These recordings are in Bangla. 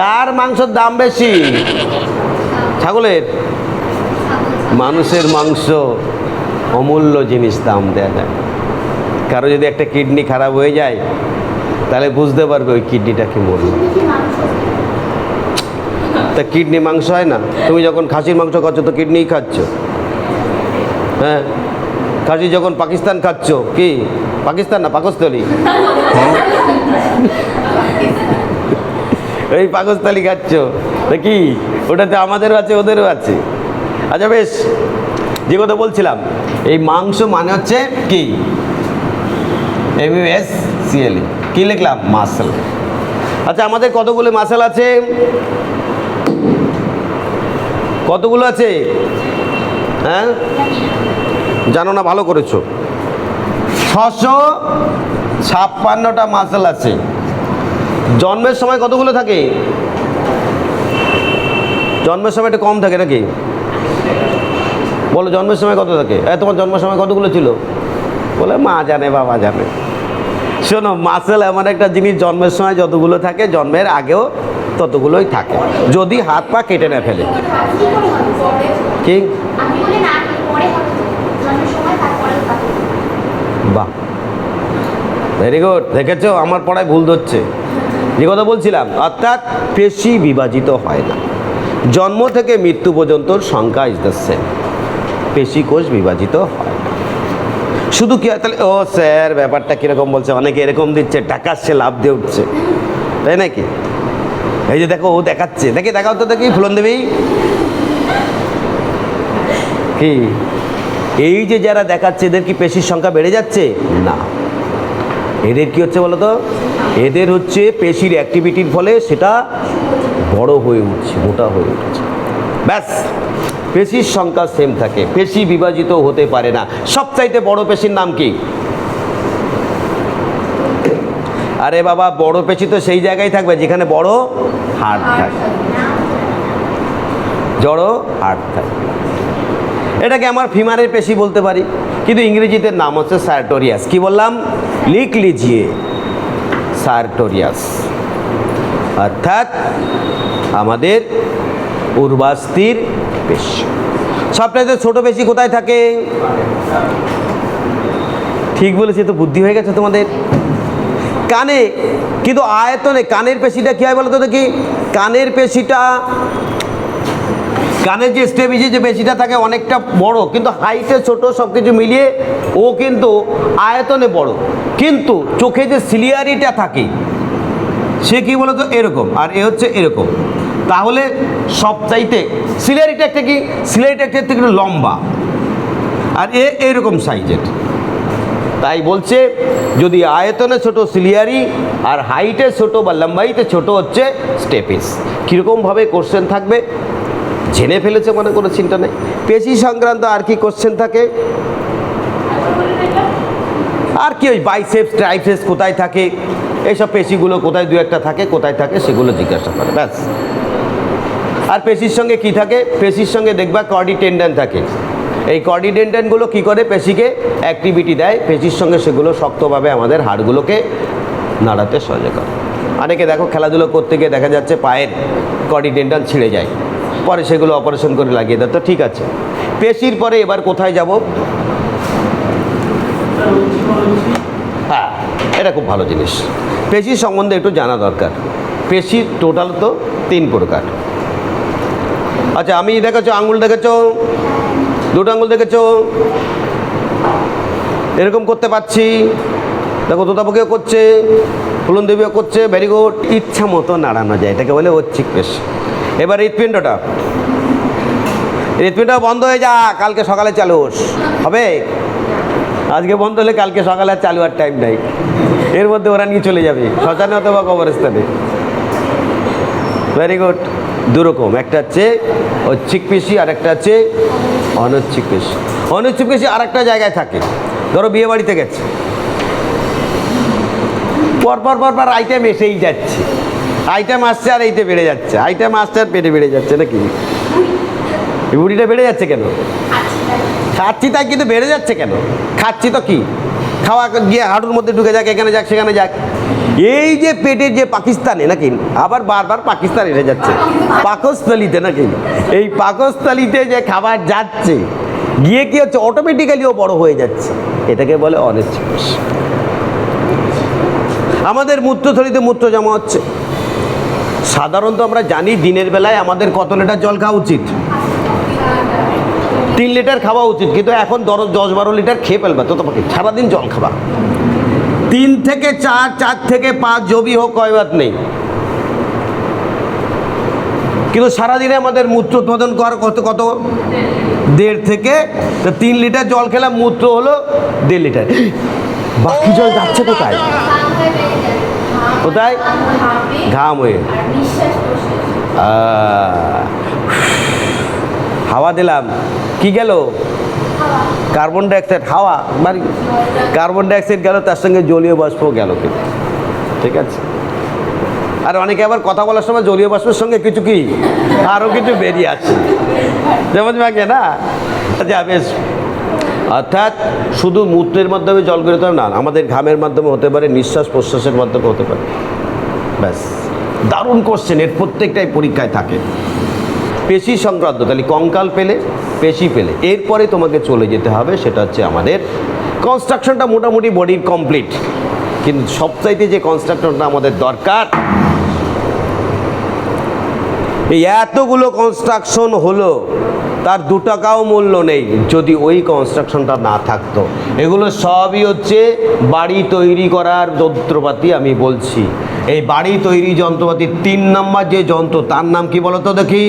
কার মাংসের দাম বেশি? ছাগলের? মানুষের মাংস অমূল্য জিনিস দাম দেওয়া যায়। কারও যদি একটা কিডনি খারাপ হয়ে যায়, তাহলে বুঝতে পারবে ওই কিডনিটা কি মূল্য। তা কিডনি মাংস হয় না? তুমি যখন খাসির মাংস খাচ্ছ, তো কিডনিই খাচ্ছ। হ্যাঁ? খাসি যখন পাকিস্তান খাচ্ছ, কি? পাকিস্তান না, পাকস্থলী? এই পাকস্থলী খাচ্ছ? কি ওটাতে আমাদেরও আছে, ওদেরও আছে। আচ্ছা বেশ, যে কথা বলছিলাম, এই মাংস মানে হচ্ছে কি? এম এস সিএল কি লিখলাম? মাসেল। আচ্ছা আমাদের কতগুলো মাসেল আছে? কতগুলো আছে? হ্যাঁ? জানো না, ভালো করেছ। ছশো ছাপ্পান্নটা মাসেল আছে। জন্মের সময় কতগুলো থাকে? জন্মের সময় একটু কম থাকে নাকি? বলো, জন্মের সময় কত থাকে? এ, তোমার জন্মের সময় কতগুলো ছিল? বলে, মা জানে, বাবা জানে। শোনো, মাসেল এমন একটা জিনিস, জন্মের সময় যতগুলো থাকে, জন্মের আগেও ততগুলোই থাকে। যদি হাত পা কেটে না ফেলে। কি। বাহ। ভেরি গুড দেখেছ? আমার পড়ায় ভুল ধরছে। যে কথা বলছিলাম, অর্থাৎ পেশি বিভাজিত হয় না। জন্ম থেকে মৃত্যু পর্যন্ত সংখ্যা ইজ দ্য সেম পেশি কোষ বিভাজিত হয় শুধু কি হয়? তাহলে, ও স্যার, ব্যাপারটা কীরকম বলছে? অনেকে এরকম দিচ্ছে, টাকা আসছে লাভ দিয়ে উঠছে। তাই নাকি? এই যে দেখো, ও দেখাচ্ছে। দেখি, দেখাও তো দেখি, ফুলন দেবী। কি? এই যে যারা দেখাচ্ছে, এদের কি পেশির সংখ্যা বেড়ে যাচ্ছে? না। এদের কি হচ্ছে বলো তো এদের হচ্ছে পেশির অ্যাক্টিভিটির ফলে সেটা বড় হয়ে উঠছে, মোটা হয়ে উঠছে। ব্যাস, পেশির সংখ্যা সেম থাকে, পেশি বিভাজিত হতে পারে না। সবচাইতে বড় পেশির নাম কি? আরে বাবা, বড় পেশি তো সেই জায়গায় থাকবে যেখানে বড় হাড় থাকে। জড়ো হাড় থাকে। এটাকে আমার ফিমারের পেশি বলতে পারি, কিন্তু ইংরেজিতে নাম হচ্ছে সার্টোরিয়াস কি বললাম? লিখ লিজিয়ে সার্টোরিয়াস। অর্থাৎ আমাদের উর্বাস্তির পেশি। সবটাইতে ছোট পেশি কোথায় থাকে? ঠিক বলেছি তো, বুদ্ধি হয়ে গেছে তোমাদের? কানে, কিন্তু আয়তনে কানের পেশিটা কী হয় বলো তো দেখি? কানের পেশিটা কানের যে স্টেবিজে যে পেশিটা থাকে অনেকটা বড়, কিন্তু হাইটে ছোট সব কিছু মিলিয়ে ও কিন্তু আয়তনে বড়। কিন্তু চোখে যে সিলিয়ারিটা থাকে, সে কি বলতো? এরকম, আর এ হচ্ছে এরকম। তাহলে সব চাইতে সিলিয়ারিটা একটা কি? সিলিয়ারিটা একটা একটু লম্বা, আর এ এরকম সাইজের। তাই বলছে, যদি আয়তনে ছোট সিলিয়ারি আর হাইটে ছোট বা লম্বাইতে ছোট হচ্ছে স্টেপিস কীরকমভাবে কোশ্চেন থাকবে? জেনে ফেলেছে মনে কোনো চিন্তা নেই? পেশি সংক্রান্ত আর কি কোশ্চেন থাকে? আর কি ওই বাইসেপস ট্রাইসেপস কোথায় থাকে? এইসব পেশিগুলো কোথায় দু একটা থাকে, কোথায় থাকে সেগুলো জিজ্ঞাসা করে, ব্যাস। আর পেশির সঙ্গে কি থাকে? পেশির সঙ্গে দেখবা কর্ডি থাকে। এই কর্ডি টেন্ডনগুলো কী করে? পেশিকে অ্যাক্টিভিটি দেয়, পেশির সঙ্গে সেগুলো শক্তভাবে আমাদের হাড়গুলোকে নাড়াতে সহজে করে। অনেকে দেখো খেলাধুলো করতে গিয়ে দেখা যাচ্ছে পায়ের কর্ডি ছিঁড়ে যায়। পরে সেগুলো অপারেশন করে লাগিয়ে দেয়। তো ঠিক আছে। পেশির পরে এবার কোথায় যাব? হ্যাঁ এটা খুব ভালো জিনিস। পেশি সম্বন্ধে একটু জানা দরকার। পেশি টোটাল তো তিন প্রকার। আচ্ছা আমি দেখেছ, আঙুল দেখেছ? দুটো আঙুল দেখেছ? এরকম করতে পারছি। দেখো, তোতাপকেও করছে ফুলন দেবীও করছে ভেরি গুড ইচ্ছা মতো নাড়ানো যায়, এটাকে বলে ঐচ্ছিক পেশ। এবার হৃৎপিণ্ডটা। হৃৎপিণ্ড বন্ধ হয়ে যা, কালকে সকালে চালু হবে? আজকে বন্ধ হলে কালকে সকালে চালু আর টাইম নাই। এর মধ্যে ওরা নিয়ে চলে যাবে শ্মশানে অথবা কবরস্থানে। ভেরি গুড দুরকম। একটা হচ্ছে ঐচ্ছিক পেশি আর একটা হচ্ছে অনৈচ্ছিক পেশি। অনৈচ্ছিক পেশি আর একটা জায়গায় থাকে। ধরো বিয়ে বাড়িতে গেছে। পরপর পরপর আইটেম এসেই যাচ্ছে। আইটেম আসছে আর এইটা বেড়ে যাচ্ছে। আইটেম আসছে আর পেটে বেড়ে যাচ্ছে নাকি? বুড়িটা বেড়ে যাচ্ছে কেন? খাচ্ছি তাই। কিন্তু বেড়ে যাচ্ছে কেন? খাচ্ছি তো কি? খাওয়া গিয়ে হাঁটুর মধ্যে ঢুকে যাক, এখানে যাক, সেখানে যাক। এই যে পেটের যে পাকিস্তানে নাকি? আবার বারবার পাকিস্তান এসে যাচ্ছে। পাকস্থলিতে নাকি? এই পাকস্থলিতে যে খাবার যাচ্ছে, গিয়ে কি হচ্ছে? অটোমেটিক্যালি ও বড় হয়ে যাচ্ছে। এটাকে বলে অনিচ্ছাস আমাদের মূত্রথলিতে মূত্র জমা হচ্ছে। সাধারণত আমরা জানি দিনের বেলায় আমাদের কত লিটার জল খাওয়া উচিত? তিন লিটার খাওয়া উচিত, কিন্তু এখন দশ দশ বারো লিটার খেয়ে ফেলবে, তো তোমাকে সারাদিন জল খাবা। তিন থেকে চার চার থেকে পাঁচ জবি হোক কয়বার নেই। কিন্তু সারাদিনে আমাদের মূত্র উৎপাদন করার কত কত? দেড় থেকে তিন লিটার জল খেলাম, মূত্র হলো দেড় লিটার। বাকি জল যাচ্ছে কোথায়? কোথায়? ঘাম। হয়ে হাওয়া দিলাম। কি গেল? কার্বন ডাইঅক্সাইড, হাওয়া? বাড়ি কার্বন ডাইঅক্সাইড গেল, তার সঙ্গে জলীয় বাষ্প গেল কিন্তু। ঠিক আছে? আর অনেকে আবার কথা বলার সময় জলীয় বাষ্পের সঙ্গে কিছু কি? আরও কিছু বেরিয়ে আছে যেমন না? আচ্ছা বেশ। অর্থাৎ শুধু মূত্রের মাধ্যমে জল হবে না, আমাদের ঘামের মাধ্যমে হতে পারে, নিঃশ্বাস প্রশ্বাসের মাধ্যমে হতে পারে। ব্যাস। দারুণ কোশ্চেন এর প্রত্যেকটাই পরীক্ষায় থাকে। পেশি সংক্রান্ত, তাহলে কঙ্কাল পেলে, পেশি পেলে। এরপরে তোমাকে চলে যেতে হবে, সেটা হচ্ছে আমাদের কনস্ট্রাকশনটা মোটামুটি বডির কমপ্লিট কিন্তু সবচাইতে যে কনস্ট্রাকশনটা আমাদের দরকার, এই এতগুলো কনস্ট্রাকশন হলো। তার দু টাকাও মূল্য নেই যদি ওই কনস্ট্রাকশনটা না থাকতো। এগুলো সবই হচ্ছে বাড়ি তৈরি করার যন্ত্রপাতি আমি বলছি। এই বাড়ি তৈরি যন্ত্রপাতি তিন নম্বর যে যন্ত্র, তার নাম কি বলতো দেখি?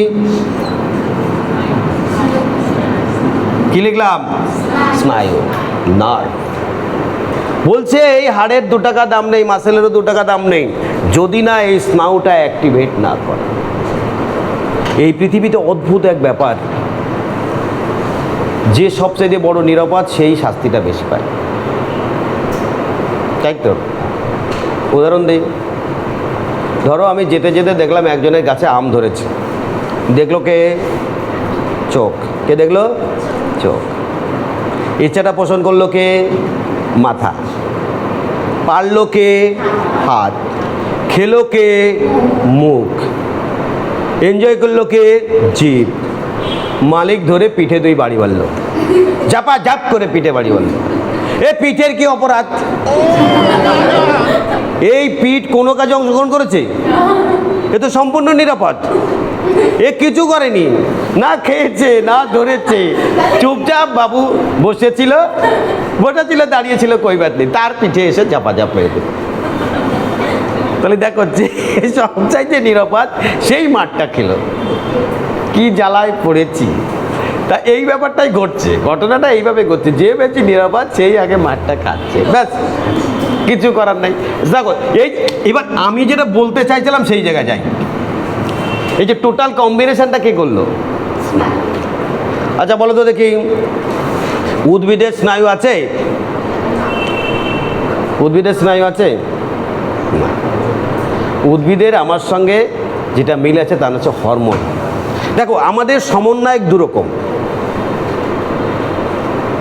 কি লিখলাম? স্নায়ু, নার্ভ। বলছে এই হাড়ের দু টাকা দাম নেই, মাসেলেরও দু টাকা দাম নেই। যদি না এই স্নাউটা অ্যাক্টিভেট না করে। এই পৃথিবীতে অদ্ভুত এক ব্যাপার। যে সবচেয়ে বড় নিরাপদ সেই শাস্তিটা বেশি পায়। তাই তো? উদাহরণ দিই। ধরো আমি যেতে যেতে দেখলাম একজনের গাছে আম ধরেছে। দেখল কে? চোখ। কে দেখল? চোখ। ইচ্ছাটা পোষণ করল কে? মাথা। পারল কে? হাত। খেলো কে? মুখ। এনজয় করল কে? জিভ। মালিক ধরে পিঠে দুই বাড়ি বাড়লো। জাপা জাপ করে পিঠে বাড়ি বলে। এ পিঠের কি অপরাধ? এই পিঠ কোনো কাজে অংশগ্রহণ করেছে? এ তো সম্পূর্ণ নিরাপদ। এ কিছু করেনি। না খেয়েছে, না ধরেছে। চুপচাপ বাবু বসেছিল বসেছিল, দাঁড়িয়েছিল কই বাত নেই। তার পিঠে এসে চাপ হয়ে দিল। তাহলে দেখো, যে সবচাইতে নিরাপদ সেই মাঠটা খেলো। কি জ্বালায় পড়েছি। তা এই ব্যাপারটাই ঘটছে। ঘটনাটা এইভাবে ঘটছে। যে বেশি নিরাপদ সেই আগে মাঠটা খাচ্ছে। ব্যাস কিছু করার নাই। দেখো এই এবার আমি যেটা বলতে চাইছিলাম সেই জায়গায় যাই। এই যে টোটাল কম্বিনেশনটা কে করল? আচ্ছা বলো তো দেখি। উদ্ভিদের স্নায়ু আছে? উদ্ভিদের স্নায়ু আছে? উদ্ভিদের আমার সঙ্গে যেটা মিল আছে তার হচ্ছে হরমোন দেখো আমাদের সমন্বয়ক দুরকম।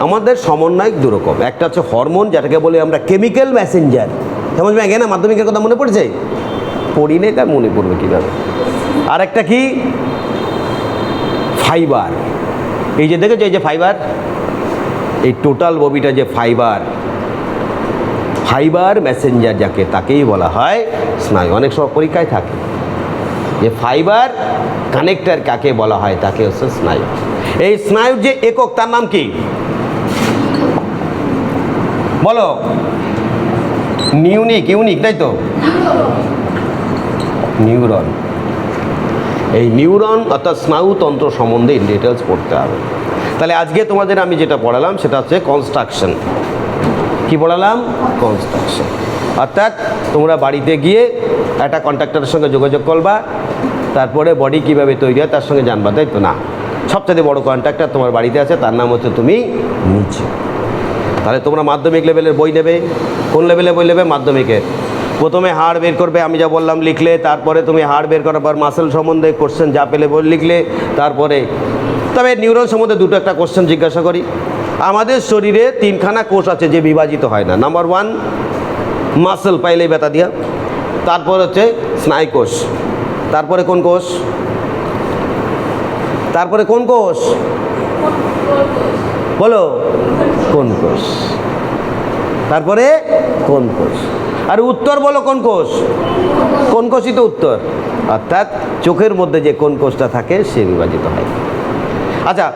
আমাদের সমন্বয়ক দুরকম। একটা হচ্ছে হরমোন যেটাকে বলি আমরা কেমিক্যাল ম্যাসেঞ্জার সমঝ ব্যাগে না মাধ্যমিকের কথা মনে পড়েছে? পড়িনে তার মনে পড়বে কীভাবে? আর একটা কি? ফাইবার এই যে দেখেছ, এই যে ফাইবার এই টোটাল ববিটা যে ফাইবার ফাইবার মেসেঞ্জার যাকে তাকেই বলা হয় স্নায়ু। অনেক সময় পরীক্ষায় থাকে। যে ফাইবার কানেক্টার কাকে বলা হয়, তাকে হচ্ছে স্নায়ু। এই স্নায়ুর যে একক, তার নাম কি? বলো। নিউনিক, ইউনিক, তাই তো? নিউরন। এই নিউরন অর্থাৎ স্নায়ুতন্ত্র সম্বন্ধে ইন ডিটেলস পড়তে হবে। তাহলে আজকে তোমাদের আমি যেটা পড়ালাম, সেটা হচ্ছে কনস্ট্রাকশন কি পড়ালাম? কনস্ট্রাকশন অর্থাৎ তোমরা বাড়িতে গিয়ে একটা কন্ট্রাক্টরের সঙ্গে যোগাযোগ করবা, তারপরে বডি কীভাবে তৈরি হয় তার সঙ্গে জানবা, তাই তো না? সবচেয়ে বড় কন্ট্রাক্টর তোমার বাড়িতে আছে, তার নাম হচ্ছে তুমি নিচে। তাহলে তোমরা মাধ্যমিক লেভেলের বই নেবে। কোন লেভেলে বই নেবে? মাধ্যমিকের প্রথমে হাড় বের করবে আমি যা বললাম লিখলে তারপরে তুমি হাড় বের করার পর মাসেল সম্বন্ধে কোশ্চেন যা পেলে বই লিখলে তারপরে তবে নিউরন সম্বন্ধে দুটো একটা কোশ্চেন জিজ্ঞাসা করি। আমাদের শরীরে তিনখানা কোষ আছে যে বিভাজিত হয় না। নাম্বার ওয়ান মাসেল পাইলেই ব্যথা দিয়া। তারপর হচ্ছে স্নায়ুকোষ তারপরে কোন কোষ? তারপরে কোন কোষ? বলো। কোন কোষ? তারপরে কোন কোষ? আর উত্তর বলো কোন কোষ? কোন কোষই তো উত্তর। অর্থাৎ চোখের মধ্যে যে কোন কোষটা থাকে সে বিভাজিত হয়। আচ্ছা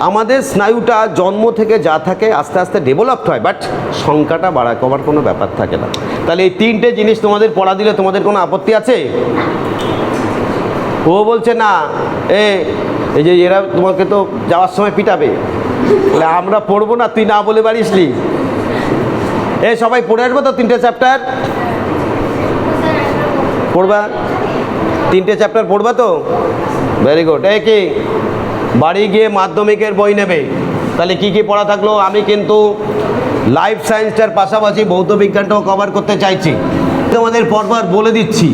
আমাদের স্নায়ুটা জন্ম থেকে যা থাকে আস্তে আস্তে ডেভেলপড হয় বাট সংখ্যাটা বাড়া কমার কোনো ব্যাপার থাকে না। তাহলে এই তিনটে জিনিস তোমাদের পড়া দিলে তোমাদের কোনো আপত্তি আছে? ও বলছে না। এ, এই যে এরা তোমাকে তো যাওয়ার সময় পিটাবে। আমরা পড়ব না, তুই না বলে বাড়িসলি। এ, সবাই পড়ে আসব তো তিনটে চ্যাপ্টার পড়বা? তিনটে চ্যাপ্টার পড়বা তো? ভেরি গুড এ কি? বাড়ি গিয়ে মাধ্যমিকের বই নেবে। তাহলে কি কি পড়া থাকল? আমি কিন্তু লাইফ সায়েন্সটার পাশাপাশি ভৌত বিজ্ঞানটাও কভার করতে চাইছি। তোমাদের পরপর বলে দিচ্ছি,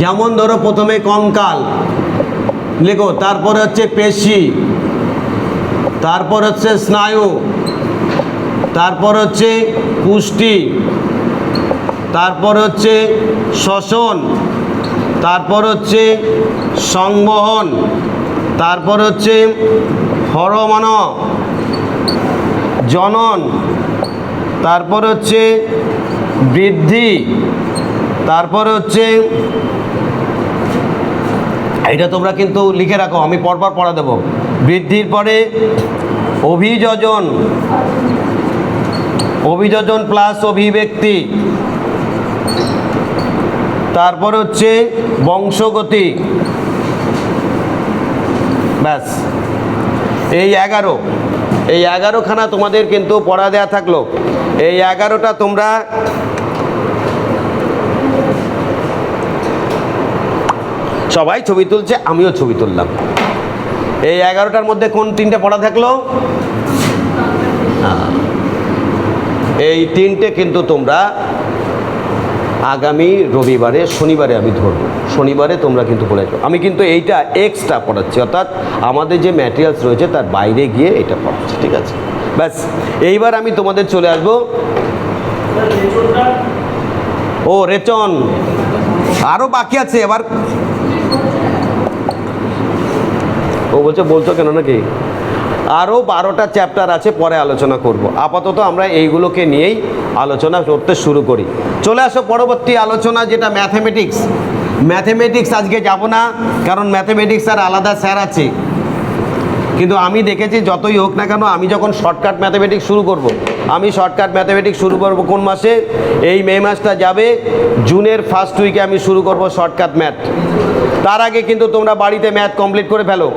যেমন ধরো প্রথমে কঙ্কাল, লেখো, তারপরে হচ্ছে পেশি। তারপর হচ্ছে স্নায়ু, তারপর হচ্ছে পুষ্টি, তারপর হচ্ছে শ্বসন, তারপর হচ্ছে সংবহন, তারপর হচ্ছে হরমন, জনন, তারপর হচ্ছে বৃদ্ধি, তারপর হচ্ছে এটা তোমরা কিন্তু লিখে রাখো, আমি পরপর পড়া দেবো। বৃদ্ধির পরে অভিযোজন অভিযোজন প্লাস অভিব্যক্তি। তারপর হচ্ছে বংশগতি। ব্যাস। এই এগারো। এই এগারোখানা তোমাদের কিন্তু পড়া দেয়া থাকল। এই এগারোটা তোমরা সবাই ছবি তুলছে, আমিও ছবি তুললাম। এই এগারোটার মধ্যে কোন তিনটে পড়া থাকল। এই তিনটে কিন্তু তোমরা আগামী রবিবারে, শনিবারে আমি ধরবো। শনিবারে তোমরা কিন্তু পড়ে আসবে আমি কিন্তু এইটা এক্সট্রা পড়াচ্ছি, অর্থাৎ আমাদের যে ম্যাটেরিয়ালস রয়েছে তার বাইরে গিয়ে এটা পড়াচ্ছি, ঠিক আছে? ব্যাস, এইবার আমি তোমাদের চলে আসব। ও, রেচন। আরও বাকি আছে, এবার ও বলছে, বলছো কেন নাকি? আরও বারোটা চ্যাপ্টার আছে, পরে আলোচনা করব। আপাতত আমরা এইগুলোকে নিয়েই আলোচনা করতে শুরু করি। চলে আসো পরবর্তী আলোচনা, যেটা ম্যাথমেটিক্স ম্যাথমেটিক্স আজকে যাব না, কারণ ম্যাথমেটিক্স আর আলাদা স্যার আছে। কিন্তু আমি দেখেছি, যতই হোক না কেন, আমি যখন শর্টকাট ম্যাথমেটিক্স শুরু করব। আমি শর্টকাট ম্যাথমেটিক্স শুরু করব কোন মাসে? এই মে মাসটা যাবে, জুনের ফার্স্ট উইকে আমি শুরু করব শর্টকাট ম্যাথ তার আগে কিন্তু তোমরা বাড়িতে ম্যাথ কমপ্লিট করে ফেলো।